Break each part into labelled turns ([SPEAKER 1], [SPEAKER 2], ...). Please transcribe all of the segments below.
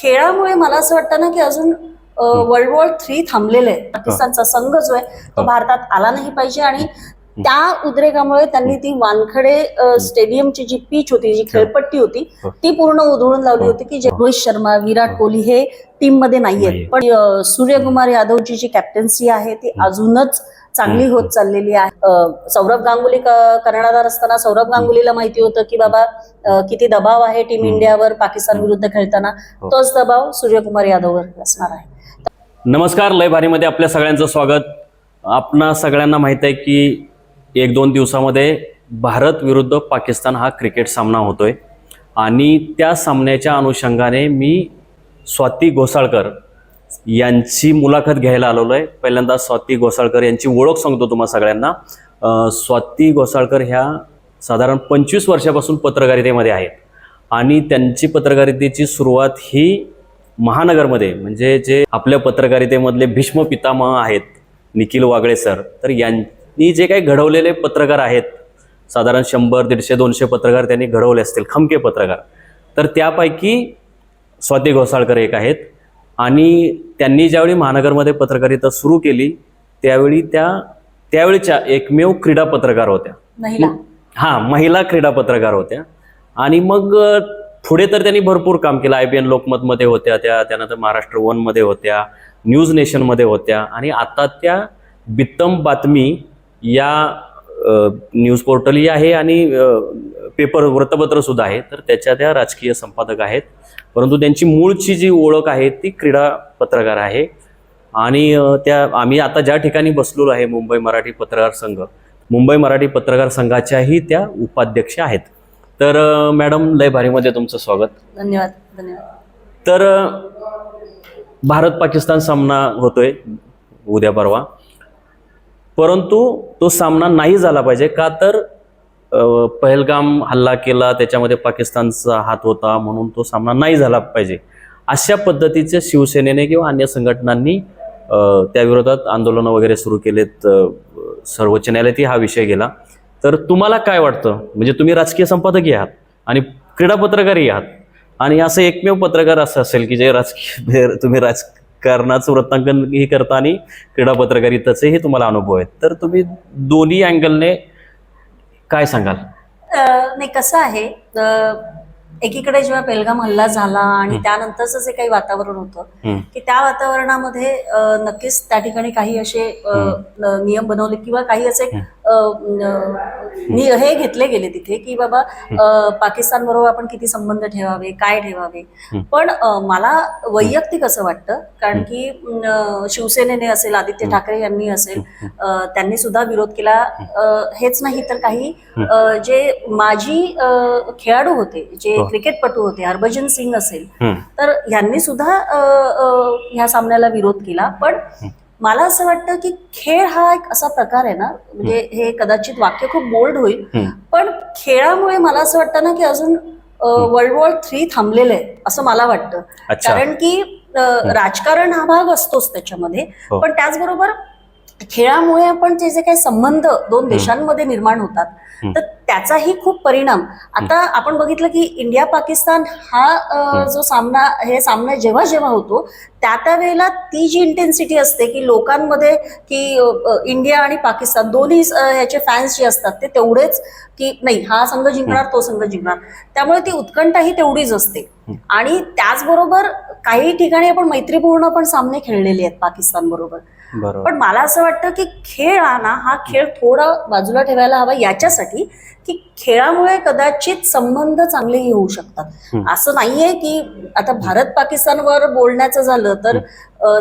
[SPEAKER 1] खेळामुळे मला असं वाटतं ना की अजून वर्ल्ड वॉर थ्री थांबलेलं आहे. पाकिस्तानचा संघ जो आहे तो. भारतात आला नाही पाहिजे आणि त्या उद्रेकामुळे त्यांनी ती वानखडे स्टेडियमची जी पिच होती जी खेळपट्टी होती. ती पूर्ण उधळून लावली होती की जे रोहित शर्मा विराट कोहली हे टीममध्ये नाहीयेत.
[SPEAKER 2] नाहीये.
[SPEAKER 1] पण सूर्यकुमार यादवची जी कॅप्टन्सी आहे ती अजूनच चांगली. होत चाललेली आहे सौरभ गांगुली कर्णधार असताना सौरभ गांगुलीला माहिती होतं की बाबा किती दबाव आहे टीम. इंडियावर पाकिस्तान विरुद्ध खेळताना
[SPEAKER 2] हो.
[SPEAKER 1] तोच दबाव सूर्यकुमार यादववर असणार आहे
[SPEAKER 2] नमस्कार लय भारीमध्ये आपल्या सगळ्यांचं स्वागत आपणा सगळ्यांना माहीत आहे की एक दोन दिवसामध्ये भारत विरुद्ध पाकिस्तान हा क्रिकेट सामना होतोय आणि त्या सामन्याच्या अनुषंगाने मी स्वाती घोसाळकर यांची मुलाखत घ्यायला आलेलो आहे पहिल्यांदा स्वाती घोसाळकर यांची ओळख सांगतो तुम्हाला सगळ्यांना. स्वाती घोसाळकर ह्या साधारण पंचवीस वर्षापासून पत्रकारितेमध्ये आहेत. आणि त्यांची पत्रकारितेची सुरुवात ही महानगरमध्ये म्हणजे जे आपल्या पत्रकारितेमधले भीष्म पितामह आहेत निखिल वागळे सर तर यांनी जे काही घडवलेले पत्रकार आहेत साधारण शंभर दीडशे दोनशे पत्रकार त्यांनी घडवले असतील खमके पत्रकार. तर त्यापैकी स्वाती घोसाळकर एक आहेत. आणि त्यांनी ज्यावेळी महानगरमध्ये पत्रकारिता सुरू केली त्यावेळी त्या त्यावेळीच्या एकमेव क्रीडा पत्रकार होत्या.
[SPEAKER 1] महिला.
[SPEAKER 2] हां महिला क्रीडा पत्रकार होत्या. आणि मग पुढे तर त्यांनी भरपूर काम केलं. आय बी एन लोकमतमध्ये होत्या त्या त्यानंतर महाराष्ट्र वनमध्ये होत्या न्यूज नेशनमध्ये होत्या. आणि आता त्या बित्तम बातमी या न्यूज पोर्टलही आहे आणि पेपर वृत्तपत्र सुद्धा आहे. तर त्याच्या त्या राजकीय संपादक आहेत. परंतु त्यांची मूळची जी ओळख आहे ती क्रीडा पत्रकार आहे. आणि त्या आम्ही आता ज्या ठिकाणी बसलेलो आहे मुंबई मराठी पत्रकार संघ मुंबई मराठी पत्रकार संघाच्याही त्या उपाध्यक्ष आहेत. तर मॅडम लय भारीमध्ये तुमचं स्वागत.
[SPEAKER 1] धन्यवाद धन्यवाद.
[SPEAKER 2] तर भारत पाकिस्तान सामना होतोय उद्या परवा. परंतु तो सामना नाही झाला पाहिजे. का तर पहलगाम हल्ला केला त्याच्यामध्ये पाकिस्तानचा हात होता म्हणून तो सामना नाही झाला पाहिजे. अशा पद्धतीचे शिवसेनेने किंवा अन्य संघटनांनी त्याविरोधात आंदोलनं वगैरे सुरू केलेत सर्वोच्च न्यायालयातही हा विषय गेला. तर तुम्हाला काय वाटतं? म्हणजे तुम्ही राजकीय संपादकही आहात आणि क्रीडा पत्रकारही आहात. आणि असं एकमेव पत्रकार असं असेल की जे राजकीय तुम्ही राज राजकारणाचं वृत्तांकनही करता आणि क्रीडा पत्रकारितेचेही तुम्हाला अनुभव आहेत तर तुम्ही दोन्ही अँगलने काय सांगाल
[SPEAKER 1] नाही कसं आहे एकीकडे जेव्हा पेलगाम हल्ला झाला आणि
[SPEAKER 2] हं.
[SPEAKER 1] त्यानंतरचं जे काही वातावरण होतं
[SPEAKER 2] हं.
[SPEAKER 1] की त्या वातावरणामध्ये नक्कीच त्या ठिकाणी काही असे नियम बनवले किंवा काही असे
[SPEAKER 2] हं.
[SPEAKER 1] हे घेतले गेले तिथे की बाबा पाकिस्तान बरोबर आपण किती संबंध ठेवावे काय ठेवावे. पण मला वैयक्तिक असं वाटतं कारण की शिवसेनेने असेल आदित्य. ठाकरे यांनी असेल त्यांनी सुद्धा विरोध केला हेच नाही तर काही जे माजी खेळाडू होते जे
[SPEAKER 2] हो.
[SPEAKER 1] क्रिकेटपटू होते हरभजन सिंग असेल. तर यांनी सुद्धा ह्या सामन्याला विरोध केला पण. मला असं वाटतं की खेळ हा एक असा प्रकार आहे ना म्हणजे हे कदाचित वाक्य खूप बोल्ड होईल. पण खेळामुळे मला असं वाटतं ना की अजून वर्ल्ड वॉर थ्री थांबलेलं आहे असं मला वाटतं. कारण की राजकारण हा भाग असतोच त्याच्यामध्ये.
[SPEAKER 2] हो.
[SPEAKER 1] पण त्याचबरोबर खेळामुळे आपण ते जे काही संबंध दोन देशांमध्ये निर्माण होतात. तर त्याचाही खूप परिणाम. आता आपण बघितलं की इंडिया पाकिस्तान हा. जो सामना हे सामना जेव्हा जेव्हा होतो त्या त्या वेळेला ती जी इंटेन्सिटी असते की लोकांमध्ये की इंडिया आणि पाकिस्तान दोन्ही ह्याचे फॅन्स जे असतात ते तेवढेच की नाही हा संघ जिंकणार तो संघ जिंकणार. त्यामुळे ती उत्कंठा ही तेवढीच असते. आणि त्याचबरोबर काही ठिकाणी आपण मैत्रीपूर्ण पण सामने खेळलेले आहेत पाकिस्तान बरोबर पण मला असं वाटतं की खेळ हा ना हा खेळ थोडा बाजूला ठेवायला हवा याच्यासाठी की खेळामुळे कदाचित संबंध चांगलेही होऊ शकतात. असं नाहीये की आता भारत पाकिस्तानवर बोलण्याचं झालं तर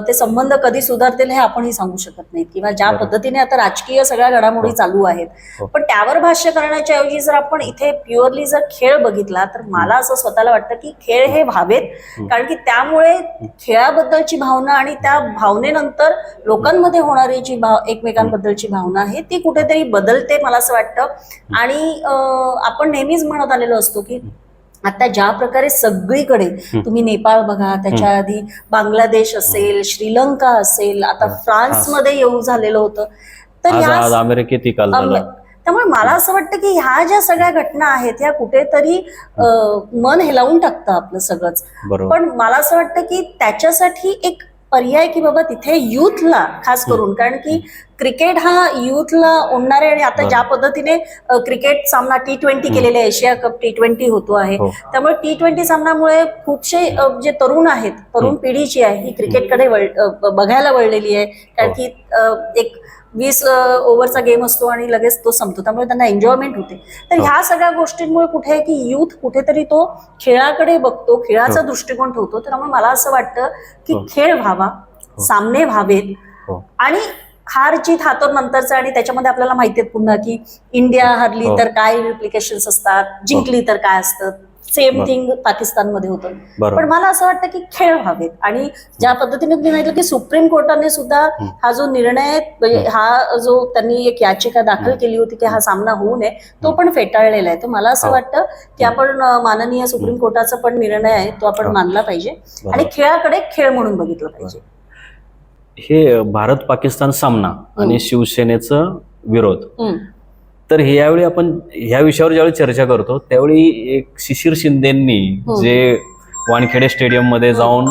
[SPEAKER 1] ते संबंध कधी सुधारतील हे आपणही सांगू शकत नाही किंवा ज्या. पद्धतीने आता राजकीय सगळ्या घडामोडी
[SPEAKER 2] हो.
[SPEAKER 1] चालू आहेत
[SPEAKER 2] हो.
[SPEAKER 1] पण त्यावर भाष्य करण्याच्या ऐवजी जर आपण इथे प्युअरली जर खेळ बघितला तर मला असं स्वतःला वाटतं की खेळ हे व्हावेत. कारण की त्यामुळे खेळाबद्दलची भावना आणि त्या भावनेनंतर लोकांमध्ये होणारी जी भाव एकमेकांबद्दलची भावना आहे ती कुठेतरी बदलते मला असं वाटतं. आणि आपण नेहमीच म्हणत आलेलो असतो की आता ज्या प्रकारे सगळीकडे. तुम्ही नेपाळ बघा त्याच्या आधी बांगलादेश असेल श्रीलंका असेल आता. फ्रान्समध्ये येऊ झालेलं होतं. तर
[SPEAKER 2] आज
[SPEAKER 1] ह्या
[SPEAKER 2] आज अमेरिकेतही काल
[SPEAKER 1] अम-
[SPEAKER 2] झालं
[SPEAKER 1] त्यामुळे मला असं वाटतं की ह्या ज्या सगळ्या घटना आहेत ह्या कुठेतरी मन हेलावून टाकतं आपलं सगळंच. पण मला असं वाटतं की त्याच्यासाठी एक पर्याय की बाबा तिथे युथला खास करून कारण की क्रिकेट हा युथला ओढणारे आणि आता. ज्या पद्धतीने क्रिकेट सामना टी ट्वेंटी केलेले आहे, एशिया कप टी ट्वेंटी होतो आहे
[SPEAKER 2] हो.
[SPEAKER 1] त्यामुळे टी ट्वेंटी सामन्यामुळे खूपशे अ, जे तरुण आहेत तरुण
[SPEAKER 2] हं.
[SPEAKER 1] पिढीची आहे ही क्रिकेटकडे बघायला वळलेली आहे कारण
[SPEAKER 2] हो.
[SPEAKER 1] की एक वीस ओव्हरचा गेम असतो आणि लगेच तो संपतो त्यामुळे त्यांना एन्जॉयमेंट होते तर
[SPEAKER 2] हो.
[SPEAKER 1] ह्या सगळ्या गोष्टींमुळे कुठे आहे की युथ कुठेतरी तो खेळाकडे बघतो खेळाचा
[SPEAKER 2] हो.
[SPEAKER 1] दृष्टिकोन ठेवतो तर त्यामुळे मला असं वाटतं की
[SPEAKER 2] हो.
[SPEAKER 1] खेळ व्हावा सामने व्हावेत. आणि हार जीत हातो नंतरचं आणि त्याच्यामध्ये आपल्याला माहिती आहे पुन्हा की इंडिया हरली. तर काय रिप्लिकेशन्स असतात जिंकली तर काय असतं सेम. थिंग पाकिस्तानमध्ये होतं पण मला असं वाटतं की खेळ व्हावेत आणि ज्या पद्धतीने तुम्ही सांगितलं की सुप्रीम कोर्टाने सुद्धा
[SPEAKER 2] हं.
[SPEAKER 1] जो निर्णय म्हणजे
[SPEAKER 2] हं.
[SPEAKER 1] जो त्यांनी एक याचिका दाखल. केली होती की हा सामना होऊ नये तो. पण फेटाळलेला आहे तर मला असं
[SPEAKER 2] हो.
[SPEAKER 1] वाटतं की. आपण माननीय सुप्रीम. कोर्टाचा पण निर्णय आहे तो आपण
[SPEAKER 2] हो.
[SPEAKER 1] मानला पाहिजे आणि. खेळाकडे खेळ म्हणून बघितलं पाहिजे
[SPEAKER 2] हे भारत पाकिस्तान सामना आणि शिवसेनेचं विरोध. तर हे यावेळी आपण ह्या विषयावर ज्यावेळी चर्चा करतो त्यावेळी एक शिशिर शिंदेंनी
[SPEAKER 1] हो.
[SPEAKER 2] जे वानखेडे स्टेडियममध्ये जाऊन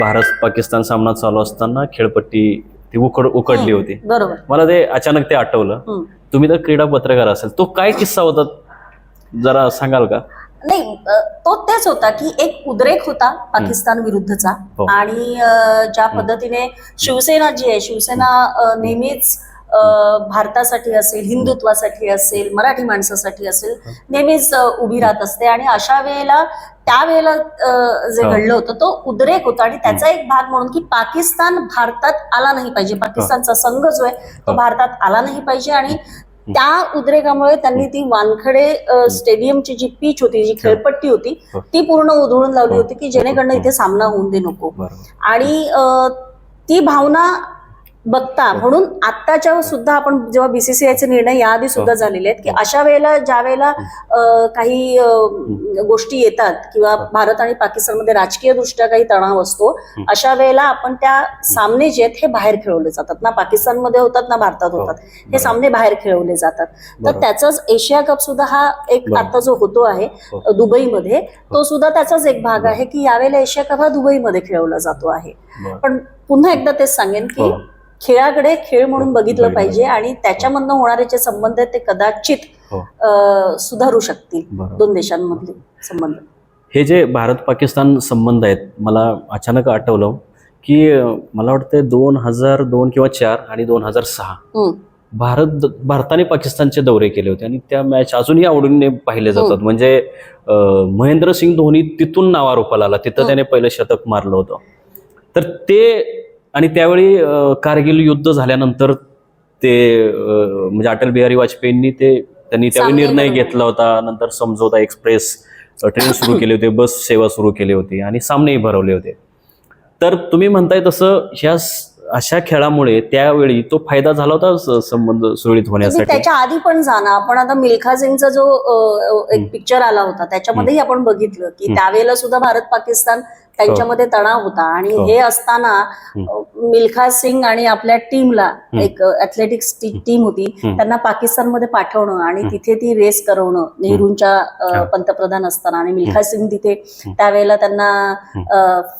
[SPEAKER 2] भारत पाकिस्तान सामना चालू असताना खेळपट्टी ती उकड उकडली
[SPEAKER 1] हं.
[SPEAKER 2] होती
[SPEAKER 1] बरोबर
[SPEAKER 2] मला ते अचानक ते आठवलं. तुम्ही तर क्रीडा पत्रकार असेल तो काय किस्सा होता जरा सांगाल का
[SPEAKER 1] नाही तो तेच होता की एक उद्रेक होता पाकिस्तान विरुद्धचा
[SPEAKER 2] हो.
[SPEAKER 1] आणि ज्या पद्धतीने शिवसेना जी आहे शिवसेना नेहमीच भारतासाठी असेल हिंदुत्वासाठी असेल मराठी माणसासाठी असेल नेहमीच उभी राहत असते. आणि अशा वेळेला त्यावेळेला जे. घडलं होतं तो उद्रेक होता. आणि त्याचा एक भाग म्हणून की पाकिस्तान भारतात आला नाही पाहिजे. पाकिस्तानचा संघ जो आहे तो. भारतात आला नाही पाहिजे. आणि त्या उद्रेकामुळे त्यांनी ती वानखडे स्टेडियमची जी पिच होती जी खेळपट्टी होती. ती पूर्ण उधळून लावली. होती की जेणेकरून
[SPEAKER 2] हो.
[SPEAKER 1] इथे सामना होऊन दे नको. आणि ती भावना बघता
[SPEAKER 2] हो.
[SPEAKER 1] म्हणून आत्ताच्या सुद्धा आपण जेव्हा बीसीसीआयचे निर्णय याआधी सुद्धा
[SPEAKER 2] हो.
[SPEAKER 1] झालेले आहेत की अशा वेळेला ज्या वेळेला काही गोष्टी येतात किंवा
[SPEAKER 2] हो.
[SPEAKER 1] भारत आणि पाकिस्तानमध्ये राजकीय दृष्ट्या काही तणाव असतो
[SPEAKER 2] हं.
[SPEAKER 1] अशा वेळेला आपण त्या सामने जे आहेत हे बाहेर खेळवले जातात ना पाकिस्तानमध्ये होतात ना भारतात
[SPEAKER 2] हो.
[SPEAKER 1] होतात हे. सामने बाहेर खेळवले जातात तर. त्याचाच एशिया कप सुद्धा हा एक. आता जो होतो आहे
[SPEAKER 2] हो.
[SPEAKER 1] दुबईमध्ये तो सुद्धा त्याचाच एक भाग. आहे की यावेळेला एशिया कप हा दुबईमध्ये खेळवला जातो आहे. पण पुन्हा एकदा तेच सांगेन की
[SPEAKER 2] हो.
[SPEAKER 1] खेळाकडे खेळ म्हणून बघितलं
[SPEAKER 2] बघितलं
[SPEAKER 1] पाहिजे. आणि त्याच्यामधनं होणारे जे संबंध आहेत ते कदाचित
[SPEAKER 2] हो.
[SPEAKER 1] सुधारू शकतील. दोन देशांमधले संबंध
[SPEAKER 2] हे जे भारत पाकिस्तान संबंध आहेत मला अचानक आठवलं की मला वाटतं दोन हजार दोन किंवा चार आणि दोन हजार सहा. भारत भारताने पाकिस्तानचे दौरे केले होते आणि त्या मॅच अजूनही आवडीने पाहिले जातात म्हणजे महेंद्र सिंग धोनी तिथून नावारूपाला आला तिथं
[SPEAKER 1] हं.
[SPEAKER 2] त्याने पहिलं शतक मारलं होतं तर ते आणि त्यावेळी कारगिल युद्ध झाल्यानंतर ते म्हणजे अटल बिहारी वाजपेयींनी ते त्यांनी त्यावेळी निर्णय. घेतला होता नंतर समझोता एक्सप्रेस ट्रेन सुरू केले होते बस सेवा सुरू केली होती आणि सामनेही भरवले होते तर तुम्ही म्हणताय तसं ह्या अशा खेळामुळे त्यावेळी तो फायदा झाला होता संबंध सुरळीत
[SPEAKER 1] तुम्ही
[SPEAKER 2] होण्यासाठी
[SPEAKER 1] त्याच्या आधी पण जाणं आपण आता मिल्खा सिंगचा जो एक. पिक्चर आला होता त्याच्यामध्येही आपण बघितलं की. त्यावेळेला सुद्धा भारत पाकिस्तान त्यांच्यामध्ये तणाव होता आणि
[SPEAKER 2] हो.
[SPEAKER 1] हे असताना मिल्खा सिंग आणि आपल्या टीमला. एक ऍथलेटिक्स टीम होती. त्यांना पाकिस्तानमध्ये पाठवणं आणि. तिथे ती रेस करवणं नेहरूंच्या
[SPEAKER 2] हा.
[SPEAKER 1] पंतप्रधान असताना आणि मिल्खा सिंग तिथे. त्यावेळेला त्यांना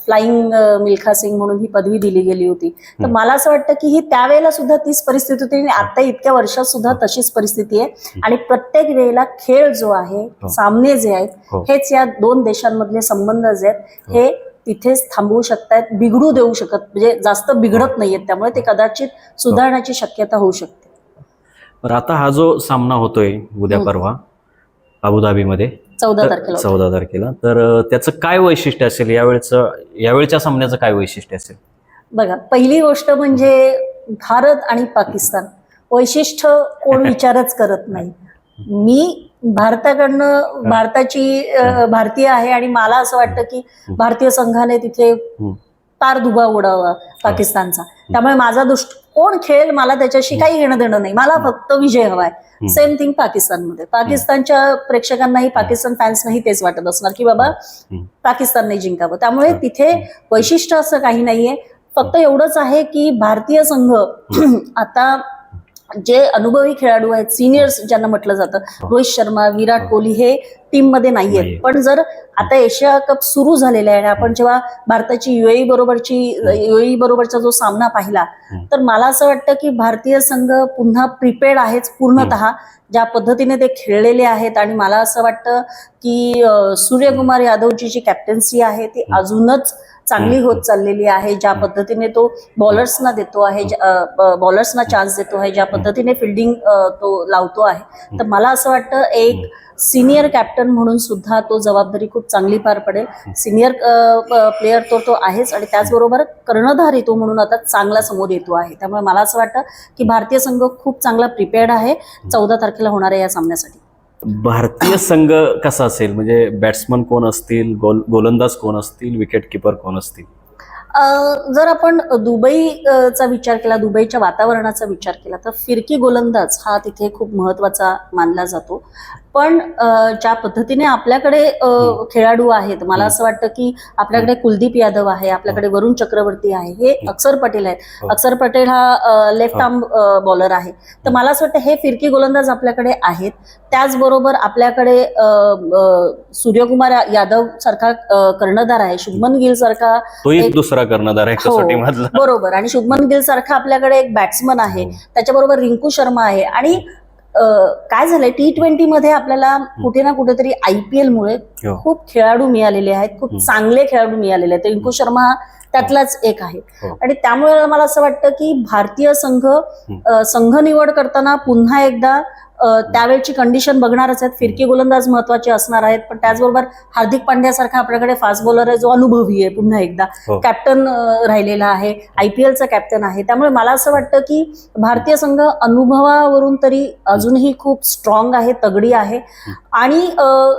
[SPEAKER 1] फ्लाइंग मिल्खा सिंग म्हणून ही पदवी दिली गेली होती तर. मला असं वाटतं की ही त्यावेळेला सुद्धा तीच परिस्थिती होती आणि आता इतक्या वर्षात सुद्धा तशीच परिस्थिती आहे आणि प्रत्येक वेळेला खेळ जो आहे
[SPEAKER 2] हो.
[SPEAKER 1] सामने जे आहेत
[SPEAKER 2] हो.
[SPEAKER 1] हेच या दोन देशांमधले संबंध जे आहेत हे तिथेच थांबवू शकतायत बिघडू देऊ शकत म्हणजे जास्त बिघडत नाहीयेत. त्यामुळे ते कदाचित सुधारण्याची शक्यता होऊ शकते.
[SPEAKER 2] बरं आता हा जो सामना होतोय उद्या. परवा अबुधाबीमध्ये
[SPEAKER 1] चौदा
[SPEAKER 2] तर-
[SPEAKER 1] तारखेला.
[SPEAKER 2] चौदा तारखेला तर त्याचं काय वैशिष्ट्य असेल? यावेळेचं यावेळच्या सामन्याचं काय वैशिष्ट्य असेल?
[SPEAKER 1] बघा पहिली गोष्ट म्हणजे भारत आणि पाकिस्तान. वैशिष्ट्य कोण विचारच करत नाही. मी भारताकडनं भारताची भारतीय आहे आणि मला असं वाटतं की भारतीय संघाने तिथे पार दुबा उडावा पाकिस्तानचा. त्यामुळे माझा दृष्ट कोण खेळ मला त्याच्याशी काही घेणं देणं नाही. मला फक्त विजय हवाय. सेम थिंग पाकिस्तानमध्ये. पाकिस्तानच्या प्रेक्षकांनाही पाकिस्तान फॅन्सनाही तेच वाटत असणार की बाबा पाकिस्तानने जिंकावं. त्यामुळे. तिथे वैशिष्ट्य असं काही नाहीये. फक्त एवढंच आहे की भारतीय संघ आता जे अनुभवी खेळाडू आहेत सिनियर्स ज्यांना म्हटलं जातं रोहित शर्मा विराट
[SPEAKER 2] हो.
[SPEAKER 1] कोहली हे टीममध्ये नाहीयेत
[SPEAKER 2] नाहीये.
[SPEAKER 1] पण जर आता एशिया कप सुरू झालेला आहे आणि आपण जेव्हा भारताची युएई बरोबरची युएई बरोबरचा जो सामना पाहिला
[SPEAKER 2] हम्म.
[SPEAKER 1] तर मला असं वाटतं की भारतीय संघ पुन्हा प्रिपेड आहेच पूर्णतः ज्या पद्धतीने ते खेळलेले आहेत आणि मला असं वाटतं की सूर्यकुमार यादवची जी कॅप्टन्सी आहे ती. अजूनच चांगली. होत चाललेली आहे ज्या. पद्धतीने तो बॉलर्सना देतो आहे बॉलर्सना चान्स देतो आहे ज्या पद्धतीने फिल्डिंग तो लावतो आहे. तर मला असं वाटतं एक सिनियर कॅप्टन म्हणून सुद्धा तो जबाबदारी खूप चांगली पार पडेल. सिनियर प्लेअर तो तो आहेच आणि त्याचबरोबर कर्णधारी तो म्हणून आता चांगला समोर येतो आहे. त्यामुळे मला असं वाटतं की भारतीय संघ खूप चांगला प्रिपेअर्ड आहे. चौदा तारखेला होणाऱ्या या सामन्यासाठी.
[SPEAKER 2] भारतीय संघ कसा असेल? म्हणजे बॅट्समन कोण असतील? गोल गोलंदाज कोण असतील? विकेट किपर कोण असतील?
[SPEAKER 1] जर आपण दुबईचा विचार केला दुबईच्या वातावरणाचा विचार केला तर फिरकी गोलंदाज हा तिथे खूप महत्त्वाचा मानला जातो. पण ज्या पद्धतीने आपल्याकडे. खेळाडू आहेत मला. असं वाटतं की आपल्याकडे कुलदीप यादव आहे आपल्याकडे वरुण चक्रवर्ती आहे हे. अक्षर पटेल आहेत
[SPEAKER 2] हो.
[SPEAKER 1] अक्षर पटेल हा लेफ्ट. आर्म बॉलर आहे तर मला असं वाटतं हे फिरकी गोलंदाज आपल्याकडे आहेत त्याचबरोबर आपल्याकडे सूर्यकुमार यादव सारखा कर्णधार आहे शुभमन गिल सारखा
[SPEAKER 2] दुसरा कर्णधार आहे
[SPEAKER 1] हो. बरोबर आणि शुभमन गिल सारखा आपल्याकडे एक बॅट्समन आहे
[SPEAKER 2] हो.
[SPEAKER 1] त्याच्याबरोबर रिंकू शर्मा आहे आणि काय झालंय टी ट्वेंटी मध्ये आपल्याला कुठे ना कुठेतरी आय पी एल मुळे
[SPEAKER 2] हो.
[SPEAKER 1] खूप खेळाडू मिळालेले आहेत खूप. चांगले खेळाडू मिळालेले आहेत रिंकू शर्मा हा त्यातलाच एक आहे
[SPEAKER 2] हो.
[SPEAKER 1] आणि त्यामुळे मला असं वाटतं की भारतीय संघ संघ निवड करताना पुन्हा एकदा त्यावेळची कंडिशन बघणारच आहेत. फिरकी गोलंदाज महत्त्वाचे असणार आहेत. पण त्याचबरोबर हार्दिक पांड्यासारखा आपल्याकडे फास्ट बॉलर आहे जो अनुभवी आहे पुन्हा एकदा.
[SPEAKER 2] हो.
[SPEAKER 1] कॅप्टन अं, राहिलेला आहे. आय पी एलचा कॅप्टन आहे. त्यामुळे मला असं वाटतं की भारतीय संघ अनुभवावरून तरी अजूनही खूप स्ट्रॉंग आहे तगडी आहे. आणि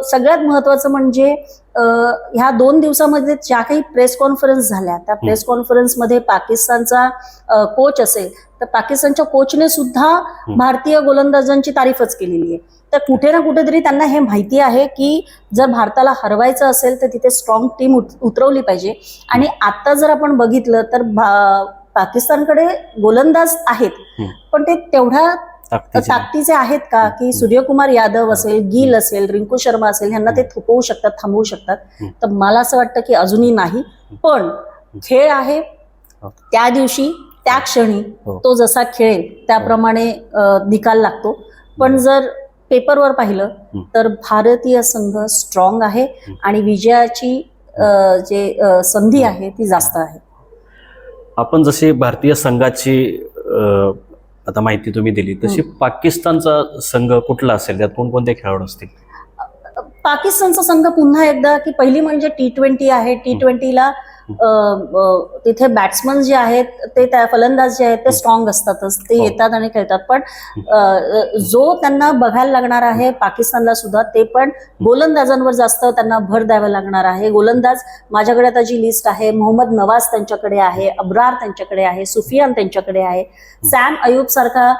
[SPEAKER 1] सगळ्यात महत्वाचं म्हणजे ह्या दोन दिवसामध्ये ज्या काही प्रेस कॉन्फरन्स झाल्या त्या प्रेस कॉन्फरन्समध्ये पाकिस्तानचा कोच असेल तर पाकिस्तानच्या कोचने सुद्धा भारतीय गोलंदाजांची तारीफच केलेली आहे. तर कुठे ना कुठेतरी त्यांना हे माहिती आहे की जर भारताला हरवायचं असेल तर तिथे स्ट्रॉंग टीम उतरवली पाहिजे. आणि आता जर आपण बघितलं तर पाकिस्तानकडे गोलंदाज आहेत. पण ते तेवढ्या
[SPEAKER 2] ताकदीचे.
[SPEAKER 1] आहेत का की सूर्यकुमार यादव असेल गिल असेल रिंकू शर्मा असेल ह्यांना ते थोपवू शकतात थांबवू शकतात. तर मला असं वाटतं की अजूनही नाही पण खेळ आहे
[SPEAKER 2] हो.
[SPEAKER 1] त्या दिवशी त्या क्षणी
[SPEAKER 2] हो.
[SPEAKER 1] तो जसा खेळेल त्याप्रमाणे निकाल लागतो पण जर पेपरवर पाहिलं. तर भारतीय संघ स्ट्रॉंग आहे. आणि विजयाची जे संधी आहे ती जास्त आहे
[SPEAKER 2] आपण जशी भारतीय संघाची आता माहिती तुम्ही दिली तशी पाकिस्तानचा संघ कुठला असेल? त्यात कोणकोणते खेळाडू असतील?
[SPEAKER 1] पाकिस्तानचा संघ पुन्हा एकदा की पहिली म्हणजे टी ट्वेंटी आहे. टी ट्वेंटीला तिथे बॅट्समन जे आहेत ते त्या फलंदाज जे आहेत ते स्ट्रॉंग असतातच. ते
[SPEAKER 2] हो.
[SPEAKER 1] येतात आणि खेळतात. पण जो त्यांना बघायला लागणार आहे पाकिस्तानला सुद्धा ते पण गोलंदाजांवर जास्त त्यांना भर द्यावा लागणार आहे. गोलंदाज माझ्याकडे आता जी लिस्ट आहे मोहम्मद नवाज त्यांच्याकडे आहे अब्रार त्यांच्याकडे आहे सुफियान त्यांच्याकडे आहे सॅम अयूब सारखा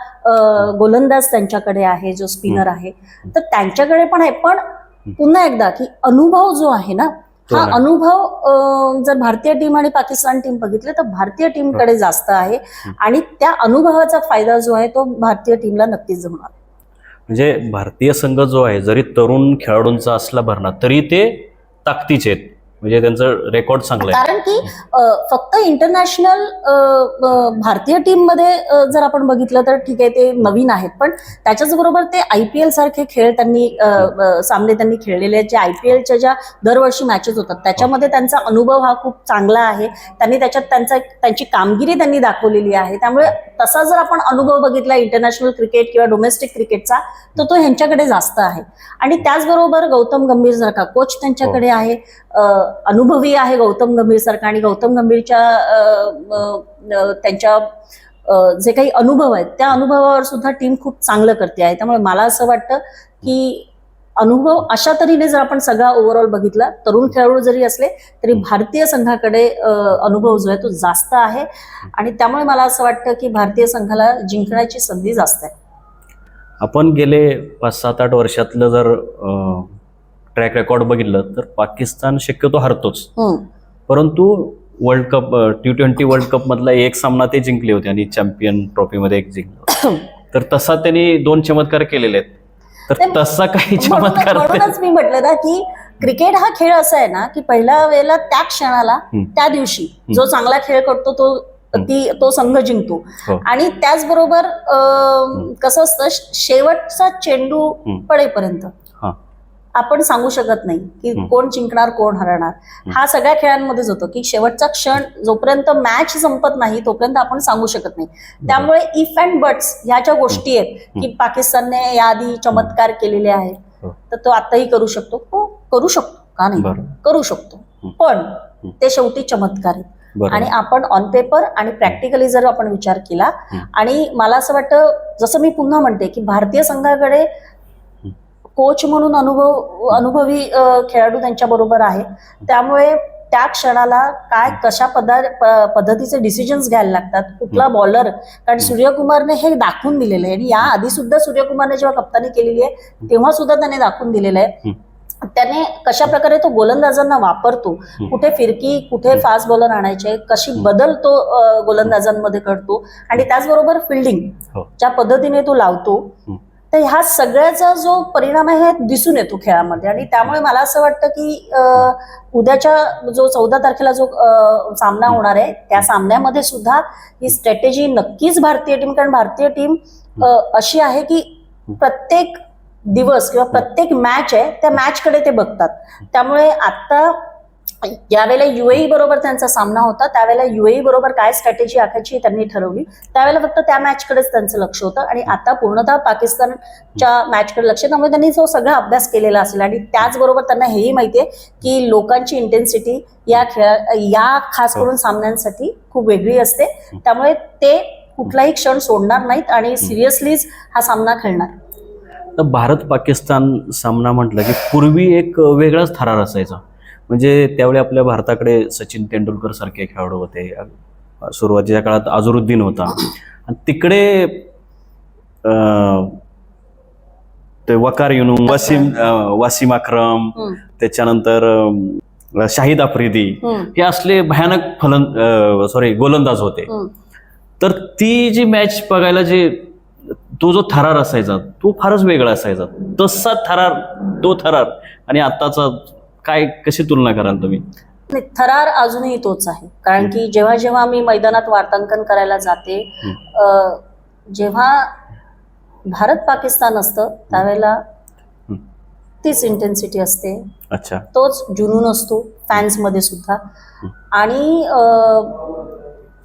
[SPEAKER 1] गोलंदाज त्यांच्याकडे आहे जो स्पिनर आहे. तर त्यांच्याकडे पण आहे. पण पुन्हा एकदा की अनुभव जो आहे ना हा. अनुभव जर भारतीय टीम आणि पाकिस्तान टीम बघितलं तर भारतीय टीमकडे जास्त आहे आणि त्या अनुभवाचा फायदा जो आहे तो भारतीय टीमला नक्कीच होणार
[SPEAKER 2] म्हणजे भारतीय संघ जो आहे जरी तरुण खेळाडूंचा असला भरणा तरी ते ताकदीचे आहेत. म्हणजे त्यांचं रेकॉर्ड चांगलं आहे.
[SPEAKER 1] कारण की फक्त इंटरनॅशनल भारतीय टीममध्ये जर आपण बघितलं तर ठीक आहे ते नवीन आहेत. पण त्याच्याच बरोबर ते आय पी एल सारखे खेळ त्यांनी सामने त्यांनी खेळलेले आहेत जे आय पी एलच्या ज्या दरवर्षी मॅचेस होतात त्याच्यामध्ये त्यांचा अनुभव हा खूप चांगला आहे. त्यांनी त्याच्यात त्यांचा त्यांची कामगिरी त्यांनी दाखवलेली आहे. त्यामुळे तसा जर आपण अनुभव बघितला इंटरनॅशनल क्रिकेट किंवा डोमेस्टिक क्रिकेटचा तर तो ह्यांच्याकडे जास्त आहे. आणि त्याचबरोबर गौतम गंभीर सारखा कोच त्यांच्याकडे आहे अं, अनुभवी आहे गौतम गंभीर सारखा आणि गौतम गंभीरच्या त्यांच्या जे काही अनुभव आहेत त्या अनुभवावर सुद्धा टीम खूप चांगलं करते आहे. त्यामुळे मला असं वाटतं की अनुभव अशा तऱ्हेने जर आपण सगळा ओव्हरऑल बघितला तरुण खेळाडू जरी असले तरी भारतीय संघाकडे अनुभव जो आहे तो जास्त आहे. आणि त्यामुळे मला असं वाटतं की भारतीय संघाला जिंकण्याची संधी जास्त आहे.
[SPEAKER 2] आपण गेले पाच सात आठ वर्षातलं जर ट्रॅक रेकॉर्ड बघितलं तर पाकिस्तान शक्यतो हरतोच
[SPEAKER 1] हम्म.
[SPEAKER 2] परंतु world cup T twenty world cup मधला एक सामना ते जिंकले होते आणि चॅम्पियन ट्रॉफीमध्ये एक जिंकलं. तर तसा त्यांनी दोन चमत्कार केलेले आहेत तर तसा काही चमत्कार
[SPEAKER 1] म्हणूनच मी म्हटलं ना की क्रिकेट हा खेळ असा आहे ना की पहिल्या वेळेला त्या क्षणाला. त्या दिवशी जो चांगला खेळ करतो तो ती तो संघ जिंकतो
[SPEAKER 2] हो.
[SPEAKER 1] आणि त्याचबरोबर कसं असतं शेवटचा चेंडू. पडेपर्यंत
[SPEAKER 2] हा
[SPEAKER 1] आपण सांगू शकत नाही की. कोण जिंकणार कोण हरणार. हा सगळ्या खेळांमध्येच होतो की शेवटचा क्षण जोपर्यंत मॅच संपत नाही तोपर्यंत आपण सांगू शकत नाही. त्यामुळे इफ अँड बट्स ह्या ज्या गोष्टी आहेत की पाकिस्तानने याआधी चमत्कार केलेले आहेत
[SPEAKER 2] हो.
[SPEAKER 1] तर तो आताही करू शकतो. हो करू शकतो का नाही. करू शकतो. पण ते शेवटी चमत्कार आहेत. आणि आपण ऑन पेपर आणि प्रॅक्टिकली जर आपण विचार केला. आणि मला असं वाटतं जसं मी पुन्हा म्हणते की भारतीय संघाकडे कोच म्हणून अनुभव अनुभवी खेळाडू त्यांच्या बरोबर आहे. त्यामुळे त्या क्षणाला काय कशा पद्धतीचे डिसिजन्स घ्यायला लागतात कुठला बॉलर कारण सूर्यकुमारने हे दाखवून दिलेलं आहे. आणि या आधी सुद्धा सूर्यकुमारने जेव्हा कप्तानी केलेली आहे तेव्हा सुद्धा त्याने दाखवून दिलेलं आहे. त्याने कशा प्रकारे तो गोलंदाजांना वापरतो कुठे फिरकी कुठे फास्ट बॉलर आणायचे कशी बदल तो गोलंदाजांमध्ये करतो. आणि त्याचबरोबर फिल्डिंग
[SPEAKER 2] हो.
[SPEAKER 1] ज्या पद्धतीने तो लावतो. तर ह्या सगळ्याचा जो परिणाम आहे दिसून येतो खेळामध्ये. आणि त्यामुळे मला असं वाटतं की उद्याच्या जो चौदा तारखेला जो सामना होणार आहे त्या सामन्यामध्ये सुद्धा ही स्ट्रॅटेजी नक्कीच भारतीय टीम कारण भारतीय टीम अशी आहे की प्रत्येक दिवस किंवा प्रत्येक मॅच आहे त्या मॅचकडे ते बघतात. त्यामुळे आता ज्यावेळेला युएई बरोबर त्यांचा सामना होता त्यावेळेला युएई बरोबर काय स्ट्रॅटेजी आखायची त्यांनी ठरवली. त्यावेळेला फक्त त्या मॅचकडेच त्यांचं लक्ष होतं आणि आता पूर्णतः पाकिस्तानच्या मॅचकडे लक्ष. त्यामुळे त्यांनी जो सगळा अभ्यास केलेला असेल आणि त्याचबरोबर त्यांना हेही माहिती आहे की लोकांची इंटेन्सिटी या खेळा या खास करून सामन्यांसाठी खूप वेगळी असते. त्यामुळे ते कुठलाही क्षण सोडणार नाहीत आणि सिरियसलीच हा सामना खेळणार.
[SPEAKER 2] तर भारत पाकिस्तान सामना म्हटलं की पूर्वी एक वेगळाच थरार असायचा. म्हणजे त्यावेळी आपल्या भारताकडे सचिन तेंडुलकर सारखे खेळाडू होते सुरुवातीच्या काळात अझरुद्दीन होता आणि तिकडे ते वकार युनू वसीम वसीम अक्रम. त्याच्यानंतर शाहिद आफ्रिदी. हे असले भयानक फलं सॉरी गोलंदाज होते. तर ती जी मॅच बघायला जे तो जो थरार असायचा तो फारच वेगळा असायचा तसा थरार तो थरार आणि आत्ताचा काय कशी तुलना कराल तुम्ही?
[SPEAKER 1] थरार अजूनही तोच आहे. कारण की जेव्हा जेव्हा मी मैदानात वार्तांकन करायला जाते अ, जेव्हा भारत पाकिस्तान असतं त्यावेळेला
[SPEAKER 2] हं.
[SPEAKER 1] तीच इंटेन्सिटी असते.
[SPEAKER 2] अच्छा.
[SPEAKER 1] तोच जुनून असतो फॅन्समध्ये सुद्धा. आणि अ,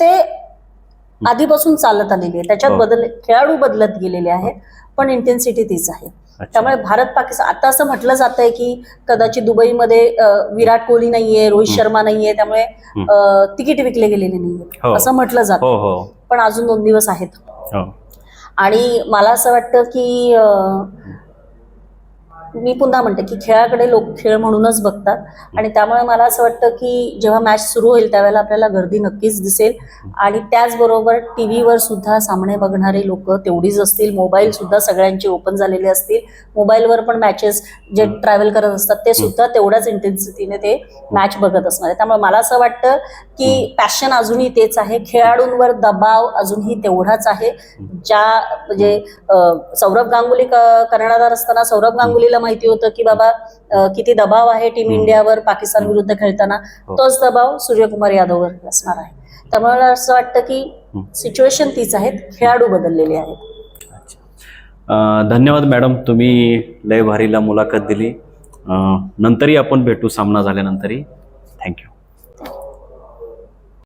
[SPEAKER 1] ते आधीपासून चालत आलेली आहे. त्याच्यात
[SPEAKER 2] हो.
[SPEAKER 1] बदल खेळाडू बदलत गेलेले आहेत पण इंटेन्सिटी तीच आहे. त्यामुळे भारत पाकिस्तान आता असं म्हटलं जात आहे की कदाचित दुबईमध्ये विराट कोहली नाहीये रोहित शर्मा नाहीये त्यामुळे तिकीट विकले गेलेले नाहीये.
[SPEAKER 2] हो.
[SPEAKER 1] असं म्हटलं जातं.
[SPEAKER 2] हो हो.
[SPEAKER 1] पण अजून दोन दिवस आहेत. आणि मला असं वाटतं की मी पुन्हा म्हणते की खेळाकडे लोक खेळ म्हणूनच बघतात. आणि त्यामुळे मला असं वाटतं की जेव्हा मॅच सुरू होईल त्यावेळेला आपल्याला गर्दी नक्कीच दिसेल. आणि त्याचबरोबर टी व्हीवर सुद्धा सामने बघणारे लोक तेवढीच असतील. मोबाईल सुद्धा सगळ्यांचे ओपन झालेले असतील. मोबाईलवर पण मॅचेस जे ट्रॅव्हल करत असतात ते सुद्धा तेवढ्याच इंटेन्सिटीने ते मॅच बघत असणार. आहे त्यामुळे मला असं वाटतं की पॅशन अजूनही तेच आहे. खेळाडूंवर दबाव अजूनही तेवढाच आहे. ज्या म्हणजे सौरभ गांगुली क- कर्णधार असताना सौरभ गांगुलीला माहिती होतं की बाबा किती दबाव आहे टीम इंडियावर पाकिस्तान विरुद्ध खेळताना.
[SPEAKER 2] हो.
[SPEAKER 1] तोच दबाव सूर्यकुमार यादववर असणार आहे. त्यामुळे मला असं वाटतं की सिच्युएशन तीच आहे खेळाडू बदललेले आहेत.
[SPEAKER 2] धन्यवाद मॅडम. तुम्ही लय भारीला मुलाखत दिली. नंतरही आपण भेटू सामना झाल्यानंतरही. थँक्यू